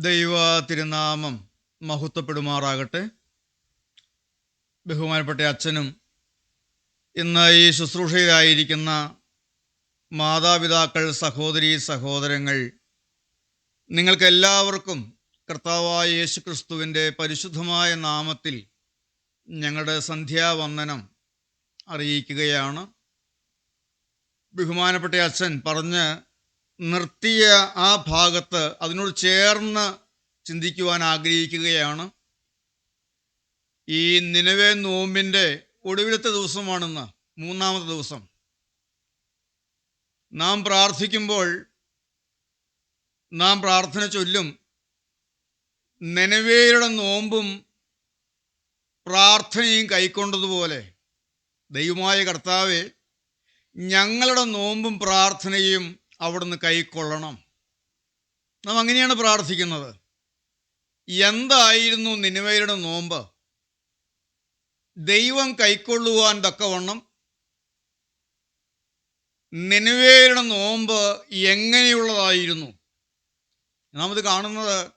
ദൈവ തിരുനാമം മഹത്വപ്പെടുമാറാകട്ടെ. ബഹുമാനപ്പെട്ട അച്ഛനും ഇന്ന് ഈ ശുശ്രൂഷയിലായിരിക്കുന്ന മാതാപിതാക്കൾ സഹോദരി സഹോദരങ്ങൾ നിങ്ങൾക്കെല്ലാവർക്കും കർത്താവായ യേശുക്രിസ്തുവിന്റെ പരിശുദ്ധമായ നാമത്തിൽ ഞങ്ങളുടെ സന്ധ്യാവന്ദനം അറിയിക്കുകയാണ്. ബഹുമാനപ്പെട്ട അച്ഛൻ പറഞ്ഞ് നിർത്തിയ ആ ഭാഗത്ത് അതിനോട് ചേർന്ന് ചിന്തിക്കുവാൻ ആഗ്രഹിക്കുകയാണ്. ഈ നിലവേ നോമ്പിന്റെ ഒടുവിലത്തെ ദിവസമാണെന്ന് മൂന്നാമത്തെ ദിവസം. നാം പ്രാർത്ഥിക്കുമ്പോൾ നാം പ്രാർത്ഥന ചൊല്ലും നിലവേയുടെ നോമ്പും പ്രാർത്ഥനയും കൈക്കൊണ്ടതുപോലെ ദൈവമായ കർത്താവെ ഞങ്ങളുടെ നോമ്പും പ്രാർത്ഥനയും അവിടുന്ന് കൈക്കൊള്ളണം. നാം അങ്ങനെയാണ് പ്രാർത്ഥിക്കുന്നത്. എന്തായിരുന്നു നിനിവയുടെ നോമ്പ്? ദൈവം കൈക്കൊള്ളുവാൻ തക്കവണ്ണം നിനിവയുടെ നോമ്പ് എങ്ങനെയുള്ളതായിരുന്നു? നാം ഇത് കാണുന്നത്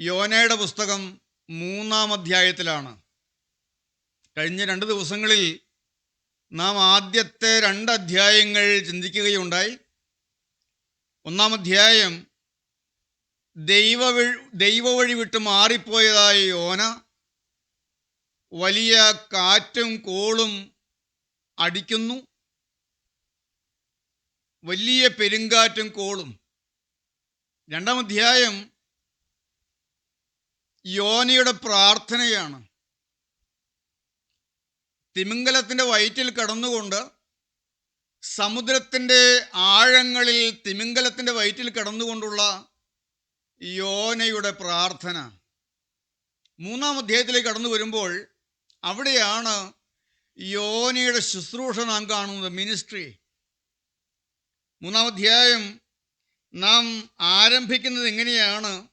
യോനയുടെ പുസ്തകം മൂന്നാം അധ്യായത്തിലാണ്. കഴിഞ്ഞ രണ്ട് ദിവസങ്ങളിൽ നാം ആദ്യത്തെ രണ്ട് അധ്യായങ്ങൾ ചിന്തിക്കുകയുണ്ടായി. ഒന്നാം അധ്യായം ദൈവ ദൈവ വഴി വിട്ട് മാറിപ്പോയതായ യോന വലിയ കാറ്റും കോളും അടിക്കുന്നു. വലിയ പെരുങ്കാറ്റും കോളും. രണ്ടാം അധ്യായം യോനയുടെ പ്രാർത്ഥനയാണ്. തിമിംഗലത്തിന്റെ വയറ്റിൽ കടന്നുകൊണ്ട് സമുദ്രത്തിന്റെ ആഴങ്ങളിൽ തിമിംഗലത്തിന്റെ വയറ്റിൽ കിടന്നുകൊണ്ടുള്ള യോനയുടെ പ്രാർത്ഥന. മൂന്നാം അധ്യായത്തിലേക്ക് കടന്നു വരുമ്പോൾ അവിടെയാണ് യോനയുടെ ശുശ്രൂഷ നാം കാണുന്നത് മിനിസ്ട്രി. മൂന്നാം അധ്യായം നാം ആരംഭിക്കുന്നത് എങ്ങനെയാണ്?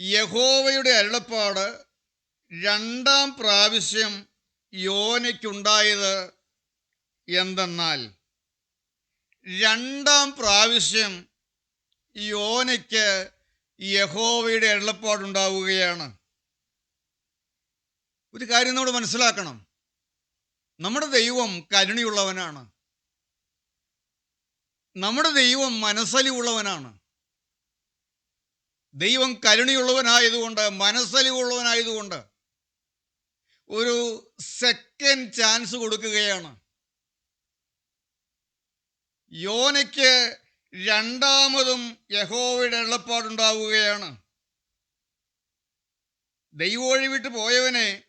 യഹോവയുടെ അരുളപ്പാട് രണ്ടാം പ്രാവശ്യം യോനയ്ക്കുണ്ടായത് എന്തെന്നാൽ രണ്ടാം പ്രാവശ്യം യോനയ്ക്ക് യഹോവയുടെ എള്ളപ്പാടുണ്ടാവുകയാണ്. ഒരു കാര്യം നമ്മൾ മനസ്സിലാക്കണം. നമ്മുടെ ദൈവം കരുണയുള്ളവനാണ്. നമ്മുടെ ദൈവം മനസ്സലി ഉള്ളവനാണ് ദൈവം കരുണയുള്ളവനായതുകൊണ്ട് മനസ്സലിവുള്ളവനായതുകൊണ്ട് ഒരു സെക്കൻഡ് ചാൻസ് കൊടുക്കുകയാണ്. യോനയ്ക്ക് രണ്ടാമതും യഹോവയുടെ എള്ളപ്പാടുണ്ടാവുകയാണ് ദൈവം വിട്ട് പോയവനെ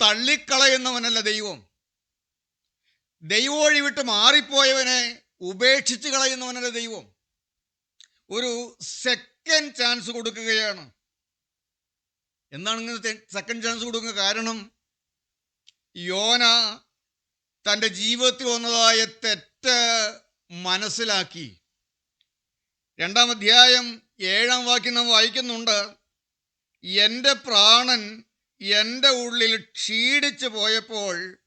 തള്ളിക്കളയുന്നവനല്ല ദൈവം. ദൈവം വിട്ട് മാറിപ്പോയവനെ ഉപേക്ഷിച്ച് കളയുന്നവനല്ല ദൈവം. ഒരു സെക്കൻഡ് ചാൻസ് കൊടുക്കുകയാണ്. എന്താണ് ഇങ്ങനെ സെക്കൻഡ് ചാൻസ് കൊടുക്കുക? കാരണം യോന തന്റെ ജീവിതത്തിൽ വന്നതായ തെറ്റ് മനസ്സിലാക്കി. രണ്ടാം അധ്യായം ഏഴാം വാക്യം നാം വായിക്കുന്നുണ്ട് എന്റെ പ്രാണൻ എന്റെ ഉള്ളിൽ ക്ഷീണിച്ചു പോയപ്പോൾ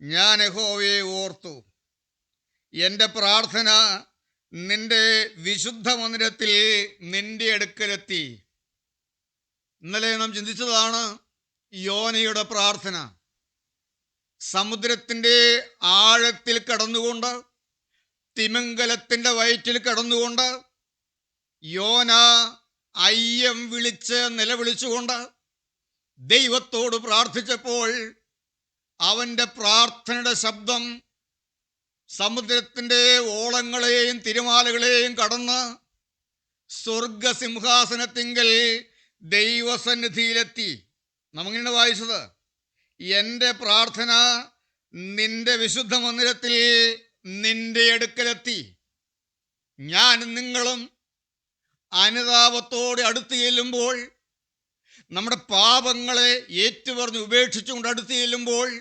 ഞാൻ യഹോവയെ ഓർത്തു. എന്റെ പ്രാർത്ഥന നിന്റെ വിശുദ്ധ മന്ദിരത്തിൽ നിന്റെ അടുക്കലെത്തി. ഇന്നലെ നാം ചിന്തിച്ചതാണ് യോനയുടെ പ്രാർത്ഥന. സമുദ്രത്തിന്റെ ആഴത്തിൽ കടന്നുകൊണ്ട് തിമംഗലത്തിന്റെ വയറ്റിൽ കിടന്നുകൊണ്ട് യോന അയ്യം വിളിച്ച് നിലവിളിച്ചുകൊണ്ട് ദൈവത്തോട് പ്രാർത്ഥിച്ചപ്പോൾ അവന്റെ പ്രാർത്ഥനയുടെ ശബ്ദം സമുദ്രത്തിന്റെ ഓളങ്ങളെയും തിരുമാലകളെയും കടന്ന് സ്വർഗസിംഹാസനത്തിങ്കൽ ദൈവസന്നിധിയിലെത്തി. നമ്മങ്ങനെ വായിച്ചത് എന്റെ പ്രാർത്ഥന നിന്റെ വിശുദ്ധ മന്ദിരത്തിൽ നിന്റെ അടുക്കലെത്തി. ഞാൻ നിങ്ങളും അനുതാപത്തോടെ അടുത്ത് ചെല്ലുമ്പോൾ നമ്മുടെ പാപങ്ങളെ ഏറ്റുപറഞ്ഞ് ഉപേക്ഷിച്ചുകൊണ്ട് അടുത്ത് ചെല്ലുമ്പോൾ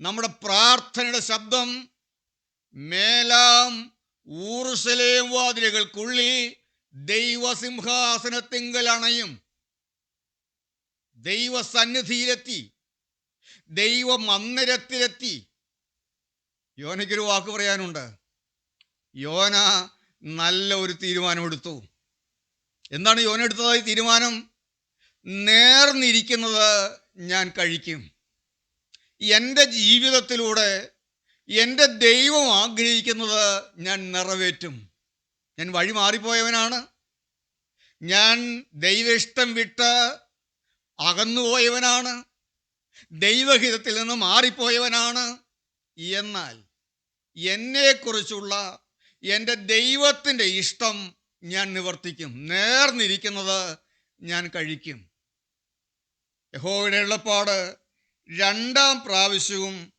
നമ്മുടെ പ്രാർത്ഥനയുടെ ശബ്ദം മേലാം ഊർസലേം വാതിലുകൾക്കുള്ളിൽ ദൈവസിംഹാസനത്തിങ്കൽ അണയും. ദൈവസന്നിധിയിലെത്തി. ദൈവ മന്ദിരത്തിലെത്തി യോനയ്ക്കൊരു വാക്ക് പറയാനുണ്ട്. യോന നല്ല ഒരു തീരുമാനമെടുത്തു എന്താണ് യോന എടുത്തതായി തീരുമാനം? നേർന്നിരിക്കുന്നത് ഞാൻ കഴിക്കും. എന്റെ ജീവിതത്തിലൂടെ എന്റെ ദൈവം ആഗ്രഹിക്കുന്നത് ഞാൻ നിറവേറ്റും. ഞാൻ വഴി മാറിപ്പോയവനാണ്. ഞാൻ ദൈവ ഇഷ്ടം വിട്ട് അകന്നുപോയവനാണ്. ദൈവഹിതത്തിൽ നിന്ന് മാറിപ്പോയവനാണ്. എന്നാൽ എന്നെക്കുറിച്ചുള്ള എന്റെ ദൈവത്തിന്റെ ഇഷ്ടം ഞാൻ നിവർത്തിക്കും. നേർന്നിരിക്കുന്നത് ഞാൻ കഴിക്കും. യഹോയുടെ എളുപ്പാട് രണ്ടാം പ്രാവശ്യവും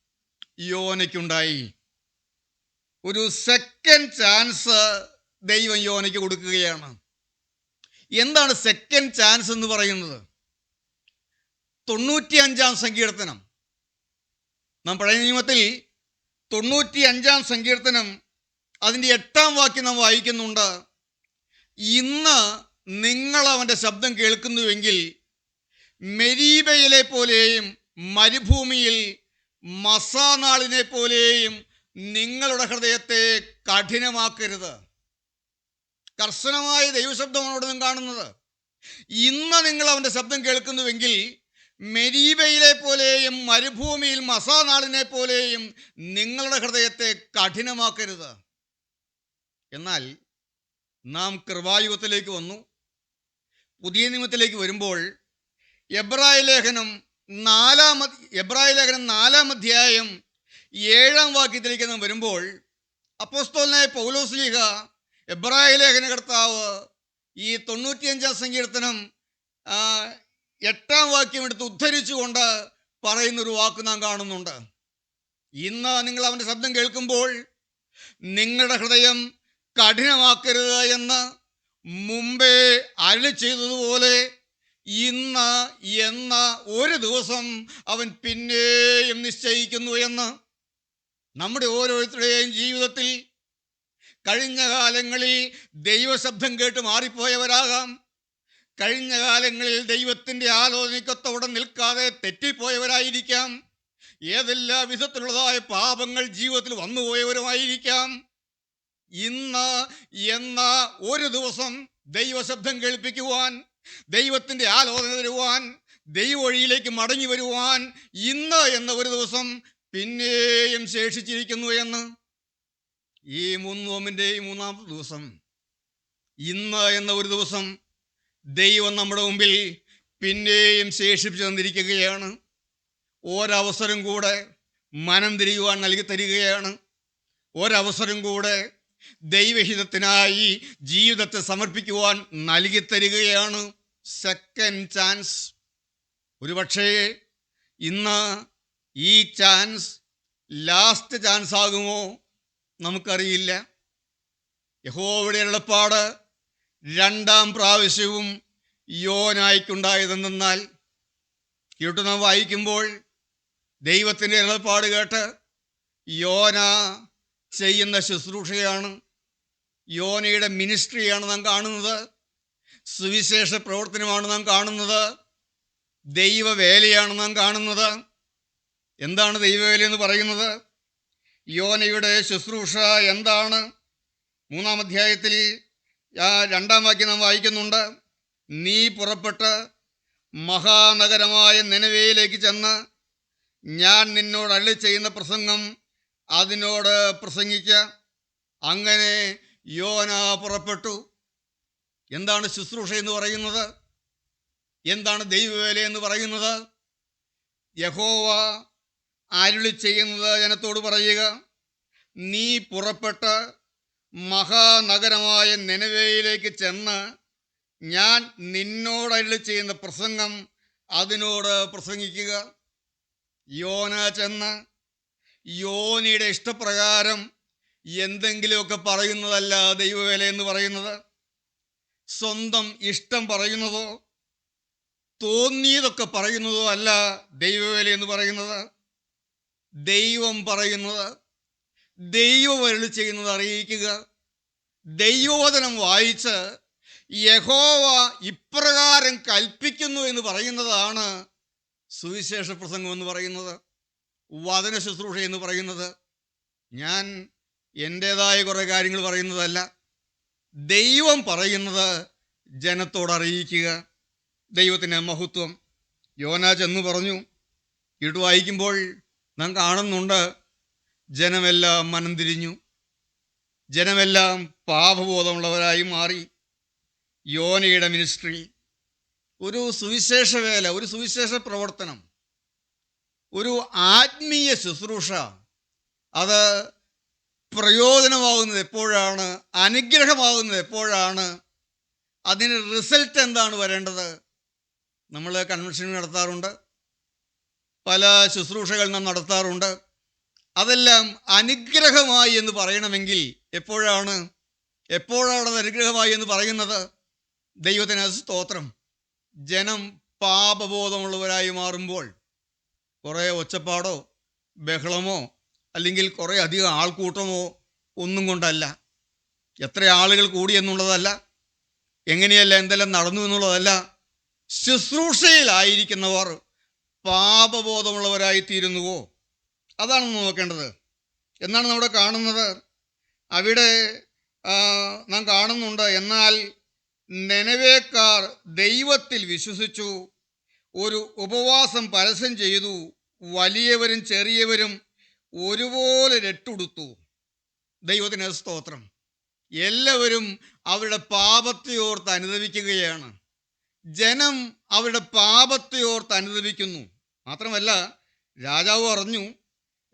യോനയ്ക്കുണ്ടായി ഒരു സെക്കൻഡ് ചാൻസ് ദൈവം യോനയ്ക്ക് കൊടുക്കുകയാണ്. എന്താണ് സെക്കൻഡ് ചാൻസ് എന്ന് പറയുന്നത്? തൊണ്ണൂറ്റി അഞ്ചാം സങ്കീർത്തനം. നാം പഴയ നിയമത്തിൽ തൊണ്ണൂറ്റി അഞ്ചാം സങ്കീർത്തനം അതിന്റെ എട്ടാം വാക്യം നാം വായിക്കുന്നുണ്ട്. ഇന്ന് നിങ്ങൾ അവന്റെ ശബ്ദം കേൾക്കുന്നുവെങ്കിൽ മെരീബയിലെ പോലെയും മരുഭൂമിയിൽ മസാനാളിനെ പോലെയും നിങ്ങളുടെ ഹൃദയത്തെ കഠിനമാക്കരുത്. കർശനമായ ദൈവശബ്ദമാണ് അവിടെ നാം കാണുന്നത്. ഇന്ന് നിങ്ങൾ അവന്റെ ശബ്ദം കേൾക്കുന്നുവെങ്കിൽ മെരീബയിലെ പോലെയും മരുഭൂമിയിൽ മസാനാളിനെ പോലെയും നിങ്ങളുടെ ഹൃദയത്തെ കഠിനമാക്കരുത്. എന്നാൽ നാം കൃപായുഗത്തിലേക്ക് വന്നു. പുതിയ നിയമത്തിലേക്ക് വരുമ്പോൾ എബ്രായ ലേഖനം നാലാം എബ്രായ ലേഖനം നാലാം അധ്യായം ഏഴാം വാക്യത്തിലേക്ക് നാം വരുമ്പോൾ അപ്പോസ്തോലനായ പൗലോസ്ലീഹ എബ്രായ ലേഖന കർത്താവ് ഈ തൊണ്ണൂറ്റിയഞ്ചാം സങ്കീർത്തനം എട്ടാം വാക്യം എടുത്ത് ഉദ്ധരിച്ചുകൊണ്ട് പറയുന്നൊരു വാക്ക് നാം കാണുന്നുണ്ട്. ഇന്ന് നിങ്ങൾ അവന്റെ ശബ്ദം കേൾക്കുമ്പോൾ നിങ്ങളുടെ ഹൃദയം കഠിനമാക്കരുത് എന്ന് മുമ്പേ അരളി ചെയ്തതുപോലെ ഇന്ന് എന്ന ഒരു ദിവസം അവൻ പിന്നെയും നിശ്ചയിക്കുന്നു എന്ന് നമ്മുടെ ഓരോരുത്തരുടെയും ജീവിതത്തിൽ കഴിഞ്ഞ കാലങ്ങളിൽ ദൈവശബ്ദം കേട്ട് മാറിപ്പോയവരാകാം. കഴിഞ്ഞ കാലങ്ങളിൽ ദൈവത്തിന്റെ ആലോചനയ്ക്കൊത്തവിടെ നിൽക്കാതെ തെറ്റിപ്പോയവരായിരിക്കാം. ഏതെല്ലാ വിധത്തിലുള്ളതായ പാപങ്ങൾ ജീവിതത്തിൽ വന്നുപോയവരുമായിരിക്കാം. ഇന്ന് എന്ന ഒരു ദിവസം ദൈവശബ്ദം കേൾപ്പിക്കുവാൻ ദൈവത്തിന്റെ ആലോചന തരുവാൻ ദൈവവഴിയിലേക്ക് മടങ്ങി വരുവാൻ ഇന്ന് എന്ന ഒരു ദിവസം പിന്നെയും ശേഷിച്ചിരിക്കുന്നു എന്ന്. ഈ മൂന്ന് നോമിന്റെ മൂന്നാമത്തെ ദിവസം ഇന്ന് എന്ന ഒരു ദിവസം ദൈവം നമ്മുടെ മുമ്പിൽ പിന്നെയും ശേഷിപ്പിച്ചു തന്നിരിക്കുകയാണ്. ഒരവസരം കൂടെ മനം തിരിയുവാൻ നൽകി തരികയാണ്. ഒരവസരം കൂടെ ദൈവഹിതത്തിനായി ജീവിതത്തെ സമർപ്പിക്കുവാൻ നൽകി തരികയാണ്. സെക്കൻഡ് ചാൻസ് ഒരുപക്ഷേ ഇന്ന് ഈ ചാൻസ് ലാസ്റ്റ് ചാൻസ് ആകുമോ നമുക്കറിയില്ല. യഹോവയുടെ എളുപ്പാട് രണ്ടാം പ്രാവശ്യവും യോനായിക്കുണ്ടായതെന്നാൽ കേട്ടു നാം വായിക്കുമ്പോൾ ദൈവത്തിന്റെ ഇടപാട് കേട്ട് യോന ചെയ്യുന്ന ശുശ്രൂഷയാണ് യോനയുടെ മിനിസ്ട്രിയാണ് നാം കാണുന്നത് സുവിശേഷ പ്രവർത്തനമാണ് നാം കാണുന്നത് ദൈവവേലയാണ് നാം കാണുന്നത്. എന്താണ് ദൈവവേല എന്ന് പറയുന്നത്? യോനയുടെ ശുശ്രൂഷ എന്താണ്? മൂന്നാം അധ്യായത്തിൽ ആ രണ്ടാം വാക്യം നാം വായിക്കുന്നുണ്ട്. നീ പുറപ്പെട്ട് മഹാനഗരമായ നിലവയിലേക്ക് ചെന്ന് ഞാൻ നിന്നോട് അള്ളി ചെയ്യുന്ന പ്രസംഗം അതിനോട് പ്രസംഗിക്ക. അങ്ങനെ യോന പുറപ്പെട്ടു. എന്താണ് ശുശ്രൂഷ എന്ന് പറയുന്നത്? എന്താണ് ദൈവവേല എന്ന് പറയുന്നത്? യഹോവ അരുളി ചെയ്യുന്നത് ജനത്തോട് പറയുക നീ പുറപ്പെട്ട് മഹാനഗരമായ നെനവയിലേക്ക് ചെന്ന് ഞാൻ നിന്നോട് അരുളി ചെയ്യുന്ന പ്രസംഗം അതിനോട് പ്രസംഗിക്കുക. യോന ചെന്ന് യോനിയുടെ ഇഷ്ടപ്രകാരം എന്തെങ്കിലുമൊക്കെ പറയുന്നതല്ല ദൈവവേല എന്ന് പറയുന്നത്. സ്വന്തം ഇഷ്ടം പറയുന്നതോ തോന്നിയതൊക്കെ പറയുന്നതോ അല്ല ദൈവവേല എന്ന് പറയുന്നത്. ദൈവം പറയുന്നത്. ദൈവവരളി ചെയ്യുന്നത് അറിയിക്കുക. ദൈവവചനം വായിച്ച് യഹോവ ഇപ്രകാരം കൽപ്പിക്കുന്നു എന്ന് പറയുന്നതാണ് സുവിശേഷ പ്രസംഗം എന്ന് പറയുന്നത് വചന ശുശ്രൂഷ എന്ന് പറയുന്നത്. ഞാൻ എന്റേതായ കുറേ കാര്യങ്ങൾ പറയുന്നതല്ല. ദൈവം പറയുന്നത് ജനത്തോട് അറിയിക്കുക. ദൈവത്തിന്റെ മഹത്വം. യോനാ ചെന്ന് പറഞ്ഞു ഇട്ട് വായിക്കുമ്പോൾ നാം കാണുന്നുണ്ട് ജനമെല്ലാം മനം തിരിഞ്ഞു. ജനമെല്ലാം പാപബോധമുള്ളവരായി മാറി. യോനയുടെ മിനിസ്ട്രി ഒരു സുവിശേഷ വേല ഒരു സുവിശേഷ പ്രവർത്തനം. ഒരു ആത്മീയ ശുശ്രൂഷ. അത് പ്രയോജനമാകുന്നത് എപ്പോഴാണ്? അനുഗ്രഹമാകുന്നത് എപ്പോഴാണ്? അതിന് റിസൾട്ട് എന്താണ് വരേണ്ടത്? നമ്മൾ കൺവെൻഷൻ നടത്താറുണ്ട്. പല ശുശ്രൂഷകൾ നാം നടത്താറുണ്ട്. അതെല്ലാം അനുഗ്രഹമായി എന്ന് പറയണമെങ്കിൽ എപ്പോഴാണ്? എപ്പോഴാണ് അത് അനുഗ്രഹമായി എന്ന് പറയുന്നത്? ദൈവത്തിന് സ്തോത്രം. ജനം പാപബോധമുള്ളവരായി മാറുമ്പോൾ കുറേ ഒച്ചപ്പാടോ ബഹളമോ അല്ലെങ്കിൽ കുറേ അധികം ആൾക്കൂട്ടമോ ഒന്നും കൊണ്ടല്ല. എത്ര ആളുകൾ കൂടി എന്നുള്ളതല്ല. എങ്ങനെയല്ല എന്തെല്ലാം നടന്നു എന്നുള്ളതല്ല. ശുശ്രൂഷയിലായിരിക്കുന്നവർ പാപബോധമുള്ളവരായി തീരുന്നുവോ അതാണ് നോക്കേണ്ടത്. എന്നാണ് നമ്മുടെ കാണുന്നത്. അവിടെ നാം കാണുന്നുണ്ട് എന്നാൽ നെനവേക്കാർ ദൈവത്തിൽ വിശ്വസിച്ചു ഒരു ഉപവാസം പരസ്യം ചെയ്തു വലിയവരും ചെറിയവരും ഒരുപോലെ രട്ടുടുത്തു. ദൈവത്തിന് സ്തോത്രം. എല്ലാവരും അവരുടെ പാപത്തെ ഓർത്ത് അനുദവിക്കുകയാണ് ജനം അവരുടെ പാപത്തെ ഓർത്ത് അനുദവിക്കുന്നു മാത്രമല്ല രാജാവ് പറഞ്ഞു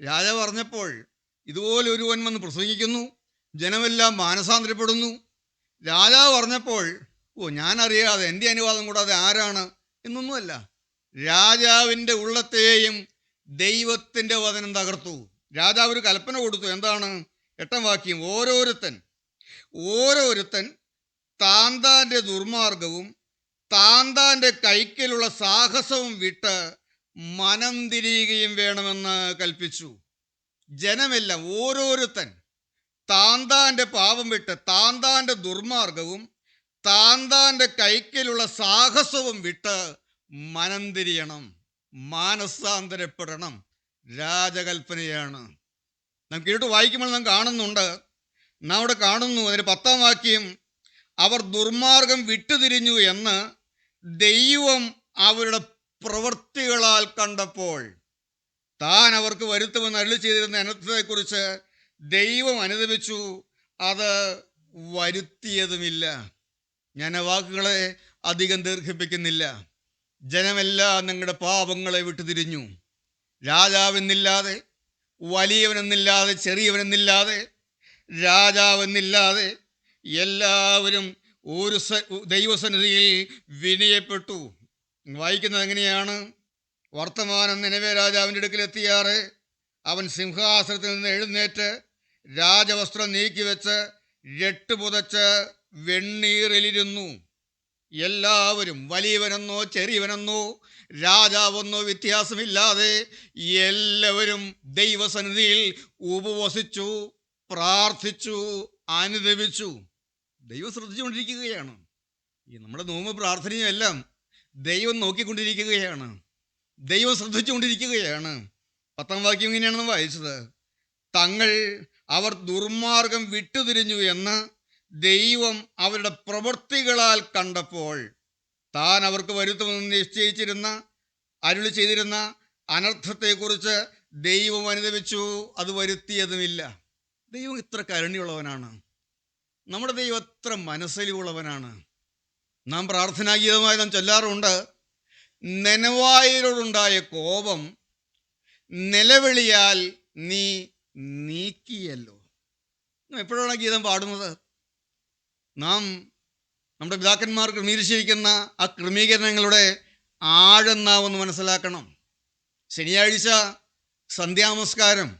രാജാവ് പറഞ്ഞപ്പോൾ ഇതുപോലെ ഒരുവൻ വന്ന് പ്രസംഗിക്കുന്നു ജനമെല്ലാം മാനസാന്തരപ്പെടുന്നു. രാജാവ് പറഞ്ഞപ്പോൾ ഓ ഞാൻ അറിയാതെ എന്റെ അനുവാദം കൂടാതെ ആരാണ്? എന്നൊന്നുമല്ല. രാജാവിന്റെ ഉള്ളത്തെയും ദൈവത്തിന്റെ വചനം തകർത്തു. രാജാവ് ഒരു കൽപ്പന കൊടുത്തു. എന്താണ്? എട്ടാം വാക്യം. ഓരോരുത്തൻ ഓരോരുത്തൻ താന്താന്റെ ദുർമാർഗവും താന്താന്റെ കൈക്കലുള്ള സാഹസവും വിട്ട് മനം തിരിയുകയും വേണമെന്ന് കൽപ്പിച്ചു. ജനമെല്ലാം ഓരോരുത്തൻ താന്താന്റെ പാവം വിട്ട് താന്താന്റെ ദുർമാർഗവും താന്താന്റെ കൈക്കലുള്ള സാഹസവും വിട്ട് മനം തിരിയണം മാനസാന്തരപ്പെടണം രാജകൽപ്പനയാണ്. നമുക്ക് ഇരുട്ട് വായിക്കുമ്പോൾ നാം കാണുന്നുണ്ട് നാം അവിടെ കാണുന്നു അതിന് പത്താം വാക്യം അവർ ദുർമാർഗം വിട്ടുതിരിഞ്ഞു എന്ന് ദൈവം അവരുടെ പ്രവൃത്തികളാൽ കണ്ടപ്പോൾ താൻ അവർക്ക് വരുത്തുമെന്ന് അരുളി ചെയ്തിരുന്ന അനർത്ഥത്തെക്കുറിച്ച് ദൈവം അനുദപിച്ചു അത് വരുത്തിയതുമില്ല. ഞാൻ വാക്കുകളെ അധികം ദീർഘിപ്പിക്കുന്നില്ല. ജനമെല്ലാം നിങ്ങളുടെ പാപങ്ങളെ വിട്ടുതിരിഞ്ഞു. രാജാവെന്നില്ലാതെ വലിയവനെന്നില്ലാതെ ചെറിയവനെന്നില്ലാതെ രാജാവെന്നില്ലാതെ എല്ലാവരും ഒരു ദൈവസന്നിധിയിൽ വിനയപ്പെട്ടു. വായിക്കുന്നത് എങ്ങനെയാണ്? വർത്തമാനം നിലവേ രാജാവിന്റെ അടുക്കിലെത്തിയാറ് അവൻ സിംഹാസനത്തിൽ നിന്ന് എഴുന്നേറ്റ് രാജവസ്ത്രം നീക്കിവെച്ച് രട്ട് പുതച്ച് വെണ്ണീറിലിരുന്നു. എല്ലാവരും വലിയവനെന്നോ ചെറിയവനെന്നോ രാജാവെന്നോ വ്യത്യാസമില്ലാതെ എല്ലാവരും ദൈവസന്നിധിയിൽ ഉപവസിച്ചു പ്രാർത്ഥിച്ചു അനുദപിച്ചു. ദൈവം ശ്രദ്ധിച്ചുകൊണ്ടിരിക്കുകയാണ്. ഈ നമ്മുടെ നോമ്പ് പ്രാർത്ഥനയും എല്ലാം ദൈവം നോക്കിക്കൊണ്ടിരിക്കുകയാണ്. ദൈവം ശ്രദ്ധിച്ചുകൊണ്ടിരിക്കുകയാണ്. പത്താം വാക്യം ഇങ്ങനെയാണെന്ന് വായിച്ചത്. തങ്ങൾ അവർ ദുർമാർഗം വിട്ടുതിരിഞ്ഞു എന്ന് ദൈവം അവരുടെ പ്രവൃത്തികളാൽ കണ്ടപ്പോൾ താൻ അവർക്ക് വരുത്തുമെന്ന് നിശ്ചയിച്ചിരുന്ന അരുളി ചെയ്തിരുന്ന അനർത്ഥത്തെക്കുറിച്ച് ദൈവം അനുദവിച്ചു അത് വരുത്തിയതുമില്ല. ദൈവം ഇത്ര കരുണിയുള്ളവനാണ്. നമ്മുടെ ദൈവം എത്ര മനസ്സലിവുള്ളവനാണ് നാം പ്രാർത്ഥനാഗീതമായി നാം ചൊല്ലാറുണ്ട്. നെനവായരോടുണ്ടായ കോപം നിലവിളിയാൽ നീ നീക്കിയല്ലോ. എപ്പോഴാണ് ഗീതം പാടുന്നത്? നാം നമ്മുടെ പിതാക്കന്മാർ ക്രമീകരിച്ചിരിക്കുന്ന ആ ക്രമീകരണങ്ങളുടെ ആഴം നാം ഒന്ന് മനസ്സിലാക്കണം. ശനിയാഴ്ച സന്ധ്യാമസ്കാരം.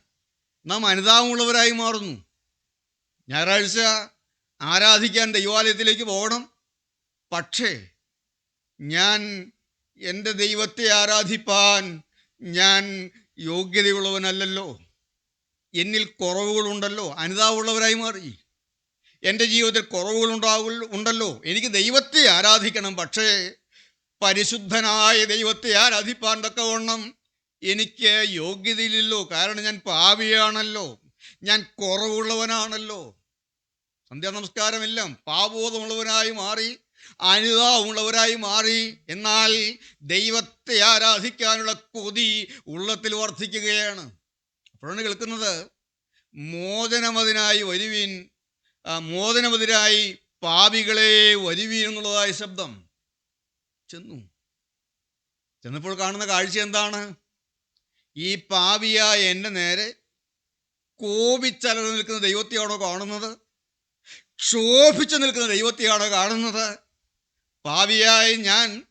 നാം അനുതാപമുള്ളവരായി മാറുന്നു. ഞായറാഴ്ച ആരാധിക്കാൻ ദൈവാലയത്തിലേക്ക് പോകണം. പക്ഷേ ഞാൻ എന്റെ ദൈവത്തെ ആരാധിപ്പാൻ ഞാൻ യോഗ്യതയുള്ളവനല്ലല്ലോ. എന്നിൽ കുറവുകളുണ്ടല്ലോ. അനുതാപമുള്ളവരായി മാറി. എന്റെ ജീവിതത്തിൽ കുറവുകളുണ്ടാവു ഉണ്ടല്ലോ. എനിക്ക് ദൈവത്തെ ആരാധിക്കണം. പക്ഷേ പരിശുദ്ധനായ ദൈവത്തെ ആരാധിപ്പാൻ തക്കവണ്ണം എനിക്ക് യോഗ്യതയില്ലല്ലോ. കാരണം ഞാൻ പാവിയാണല്ലോ ഞാൻ കുറവുള്ളവനാണല്ലോ. സന്ധ്യാ നമസ്കാരമെല്ലാം പാപോധമുള്ളവനായി മാറി. അനുതാപമുള്ളവരായി മാറി. എന്നാൽ ദൈവത്തെ ആരാധിക്കാനുള്ള കൊതി ഉള്ളത്തിൽ വർദ്ധിക്കുകയാണ്. അപ്പോഴാണ് കേൾക്കുന്നത് മോചനമതിനായി വരുവീൻ മോചനമതിരായി പാപികളെ വരുവീൻ എന്നുള്ളതായ ശബ്ദം ചെന്നു. ചെന്നപ്പോൾ കാണുന്ന കാഴ്ച എന്താണ്? ഈ പാവിയായ എന്റെ നേരെ കോപിച്ചലർന്ന് നിൽക്കുന്ന ദൈവത്തെയാണോ കാണുന്നത്? ക്ഷോഭിച്ചു നിൽക്കുന്ന ദൈവത്തെയാണോ കാണുന്നത്? പാപിയായ ഞാൻ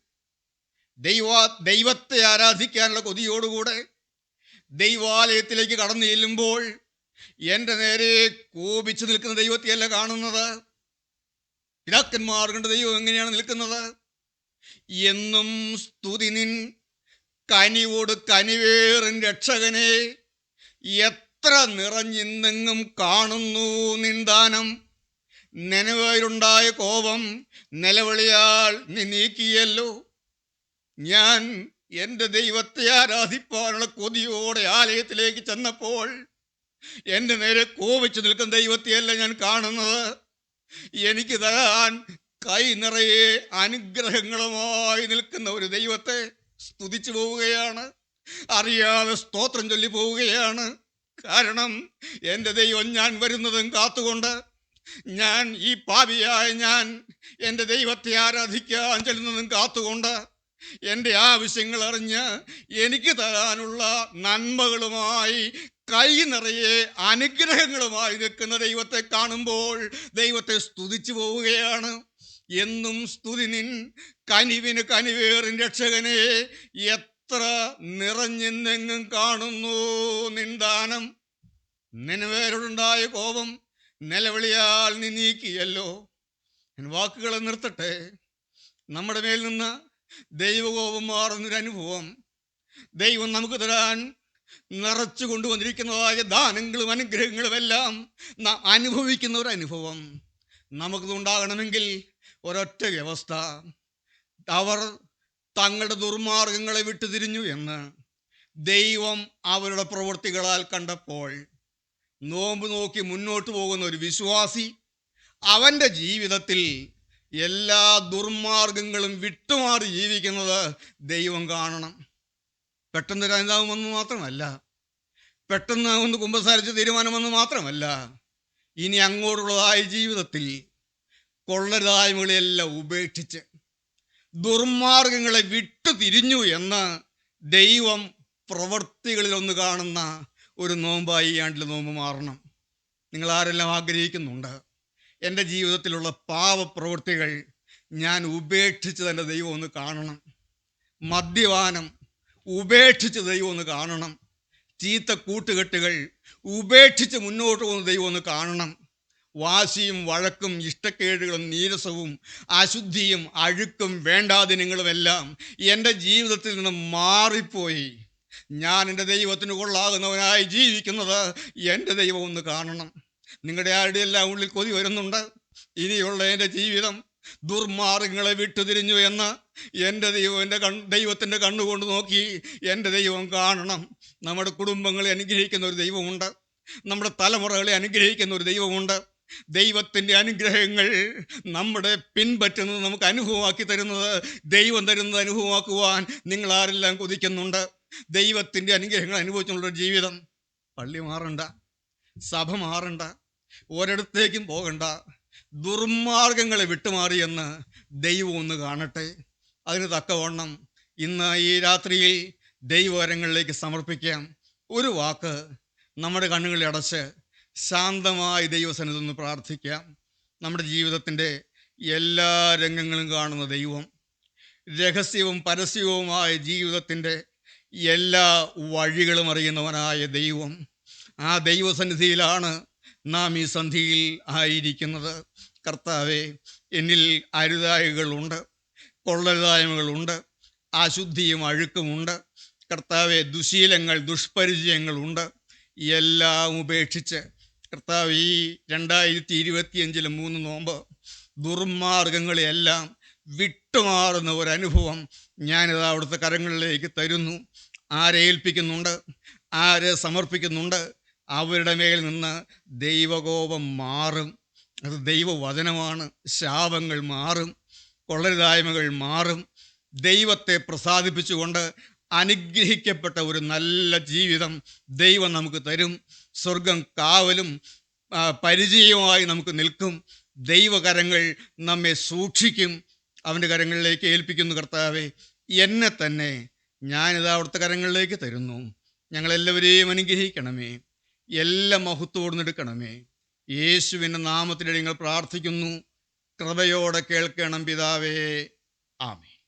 ദൈവ ദൈവത്തെ ആരാധിക്കാനുള്ള കൊതിയോടുകൂടെ ദൈവാലയത്തിലേക്ക് കടന്നു ചെല്ലുമ്പോൾ എന്റെ നേരെ കോപിച്ചു നിൽക്കുന്ന ദൈവത്തെയല്ല കാണുന്നത്. പിതാക്കന്മാർ ദൈവം എങ്ങനെയാണ് നിൽക്കുന്നത്? എന്നും സ്തുതി നിൻ കനിവോട് കനിവേറിൻ രക്ഷകനെ. എത്ര നിറഞ്ഞിന്നെങ്ങും കാണുന്നു നിന്ദാനം നനവയിലുണ്ടായ കോപം നിലവിളിയാൽ നീ നീക്കിയല്ലോ. ഞാൻ എന്റെ ദൈവത്തെ ആരാധിപ്പാനുള്ള കൊതിയോടെ ആലയത്തിലേക്ക് ചെന്നപ്പോൾ എന്റെ നേരെ കോപിച്ചു നിൽക്കുന്ന ദൈവത്തെയല്ല ഞാൻ കാണുന്നത്. എനിക്ക് തരാൻ കൈ നിറയെ അനുഗ്രഹങ്ങളുമായി നിൽക്കുന്ന ഒരു ദൈവത്തെ സ്തുതിച്ചു പോവുകയാണ്. അറിയാതെ സ്തോത്രം ചൊല്ലി പോവുകയാണ്. കാരണം എന്റെ ദൈവം ഞാൻ വരുന്നതും കാത്തുകൊണ്ട് ഞാൻ ഈ പാപിയായ ഞാൻ എന്റെ ദൈവത്തെ ആരാധിക്കാൻ ചെല്ലുന്നതും കാത്തുകൊണ്ട് എന്റെ ആവശ്യങ്ങൾ അറിഞ്ഞ് എനിക്ക് തരാനുള്ള നന്മകളുമായി കൈ നിറയെ അനുഗ്രഹങ്ങളുമായി നിൽക്കുന്ന ദൈവത്തെ കാണുമ്പോൾ ദൈവത്തെ സ്തുതിച്ചു പോവുകയാണ്. എന്നും സ്തുതി നിൻ കനിവിന് കനിവേറിൻ രക്ഷകനെ എത്ര നിറഞ്ഞെന്നെങ്ങും കാണുന്നു നിന്ദാനം നിനവേരോടുണ്ടായ കോപം നിലവിളിയാൽ നീ നീക്കിയല്ലോ. ഞാൻ വാക്കുകളെ നിർത്തട്ടെ. നമ്മുടെ മേൽ നിന്ന് ദൈവകോപം മാറുന്നൊരു അനുഭവം. ദൈവം നമുക്ക് തരാൻ നിറച്ചു കൊണ്ടുവന്നിരിക്കുന്നതായ ദാനങ്ങളും അനുഗ്രഹങ്ങളും എല്ലാം നാം അനുഭവിക്കുന്ന ഒരു അനുഭവം. നമുക്കിതുണ്ടാകണമെങ്കിൽ ഒരൊറ്റ വ്യവസ്ഥ. അവർ തങ്ങളുടെ ദുർമാർഗങ്ങളെ വിട്ടുതിരിഞ്ഞു എന്ന് ദൈവം അവരുടെ പ്രവൃത്തികളാൽ കണ്ടപ്പോൾ നോമ്പ് നോക്കി മുന്നോട്ട് പോകുന്ന ഒരു വിശ്വാസി അവന്റെ ജീവിതത്തിൽ എല്ലാ ദുർമാർഗങ്ങളും വിട്ടുമാറി ജീവിക്കുന്നത് ദൈവം കാണണം. പെട്ടെന്ന് രാജാവുമെന്ന് മാത്രമല്ല. പെട്ടെന്ന് ഒന്ന് കുമ്പസാരിച്ച് തീരുമാനമെന്ന് മാത്രമല്ല. ഇനി അങ്ങോട്ടുള്ളതായ ജീവിതത്തിൽ കൊള്ളരുതായ്മകളെല്ലാം ഉപേക്ഷിച്ച് ദുർമാർഗങ്ങളെ വിട്ടു തിരിഞ്ഞു എന്ന് ദൈവം പ്രവൃത്തികളിൽ ഒന്ന് കാണുന്ന ഒരു നോമ്പായി ഈ ആണ്ടിൽ നോമ്പ് മാറണം. നിങ്ങൾ ആരെല്ലാം ആഗ്രഹിക്കുന്നുണ്ട്? എന്റെ ജീവിതത്തിലുള്ള പാവപ്രവൃത്തികൾ ഞാൻ ഉപേക്ഷിച്ച് തന്നെ ദൈവം ഒന്ന് കാണണം. മദ്യപാനം ഉപേക്ഷിച്ച് ദൈവം ഒന്ന് കാണണം. ചീത്ത കൂട്ടുകെട്ടുകൾ ഉപേക്ഷിച്ച് മുന്നോട്ട് പോകുന്ന ദൈവം ഒന്ന് കാണണം. വാശിയും വഴക്കും ഇഷ്ടക്കേടുകളും നീരസവും അശുദ്ധിയും അഴുക്കും വേണ്ടാദിനങ്ങളുമെല്ലാം എന്റെ ജീവിതത്തിൽ നിന്ന് മാറിപ്പോയി. ഞാൻ എന്റെ ദൈവത്തിന് കൊള്ളാകുന്നവനായി ജീവിക്കുന്നത് എന്റെ ദൈവം ഒന്ന് കാണണം. നിങ്ങളുടെ ആരുടെ എല്ലാം ഉള്ളിൽ കൊതി വരുന്നുണ്ട്? ഇനിയുള്ള എന്റെ ജീവിതം ദുർമാർഗങ്ങളെ വിട്ടുതിരിഞ്ഞു എന്ന് എന്റെ ദൈവം എന്റെ കൺ ദൈവത്തിന്റെ കണ്ണുകൊണ്ട് നോക്കി എന്റെ ദൈവം കാണണം. നമ്മുടെ കുടുംബങ്ങളെ അനുഗ്രഹിക്കുന്ന ഒരു ദൈവമുണ്ട്. നമ്മുടെ തലമുറകളെ അനുഗ്രഹിക്കുന്ന ഒരു ദൈവമുണ്ട്. ദൈവത്തിന്റെ അനുഗ്രഹങ്ങൾ നമ്മുടെ പിൻപറ്റുന്നത് നമുക്ക് അനുഭവമാക്കി തരുന്നത് ദൈവം തരുന്നത് അനുഭവമാക്കുവാൻ നിങ്ങൾ ആരെല്ലാം കൊതിക്കുന്നുണ്ട്. ദൈവത്തിന്റെ അനുഗ്രഹങ്ങൾ അനുഭവിച്ചുള്ള ജീവിതം. പള്ളി മാറണ്ട സഭ മാറണ്ട ഒരിടത്തേക്കും പോകണ്ട. ദുർമാർഗങ്ങളെ വിട്ടുമാറിയെന്ന് ദൈവം ഒന്ന് കാണട്ടെ. അതിന് തക്കവണ്ണം ഇന്ന് ഈ രാത്രിയിൽ ദൈവകരങ്ങളിലേക്ക് സമർപ്പിക്കാം. ഒരു വാക്ക് നമ്മുടെ കണ്ണുകളെ അടച്ച് ശാന്തമായി ദൈവസന്നിധി ഒന്ന് പ്രാർത്ഥിക്കാം. നമ്മുടെ ജീവിതത്തിന്റെ എല്ലാ രംഗങ്ങളും കാണുന്ന ദൈവം. രഹസ്യവും പരസ്യവുമായ ജീവിതത്തിന്റെ എല്ലാ വഴികളും അറിയുന്നവനായ ദൈവം. ആ ദൈവസന്നിധിയിലാണ് നാം ഈ സന്ധിയിൽ ആയിരിക്കുന്നത്. കർത്താവെ എന്നിൽ അരുതായകളുണ്ട് കൊള്ളരുതായ്മകളുണ്ട് അശുദ്ധിയും അഴുക്കുമുണ്ട്. കർത്താവെ ദുശീലങ്ങൾ ദുഷ്പരിചയങ്ങളുണ്ട്. എല്ലാം ഉപേക്ഷിച്ച് കർത്താവ് ഈ രണ്ടായിരത്തി ഇരുപത്തിയഞ്ചിലെ മൂന്ന് നോമ്പ് ദുർമാർഗങ്ങളെല്ലാം വിട്ടുമാറുന്ന ഒരനുഭവം ഞാനിത് അവിടുത്തെ കരങ്ങളിലേക്ക് തരുന്നു. ആരെ ഏൽപ്പിക്കുന്നുണ്ട്? ആരെ സമർപ്പിക്കുന്നുണ്ട്? അവരുടെ മേൽ നിന്ന് ദൈവകോപം മാറും. അത് ദൈവവചനമാണ്. ശാപങ്ങൾ മാറും. കൊള്ളരുതായ്മകൾ മാറും. ദൈവത്തെ പ്രസാദിപ്പിച്ചുകൊണ്ട് അനുഗ്രഹിക്കപ്പെട്ട ഒരു നല്ല ജീവിതം ദൈവം നമുക്ക് തരും. സ്വർഗം കാവലും പരിചയമായി നമുക്ക് നിൽക്കും. ദൈവകരങ്ങൾ നമ്മെ സൂക്ഷിക്കും. അവന്റെ കരങ്ങളിലേക്ക് ഏൽപ്പിക്കുന്നു കർത്താവേ. എന്നെ തന്നെ ഞാനിത് അവിടുത്തെ കരങ്ങളിലേക്ക് തരുന്നു. ഞങ്ങളെല്ലാവരെയും അനുഗ്രഹിക്കണമേ. എല്ലാം മഹത്വത്തോടും എടുക്കണമേ. യേശുവിന്റെ നാമത്തിനിടെ നിങ്ങൾ പ്രാർത്ഥിക്കുന്നു. കൃപയോടെ കേൾക്കണം പിതാവേ. ആമേ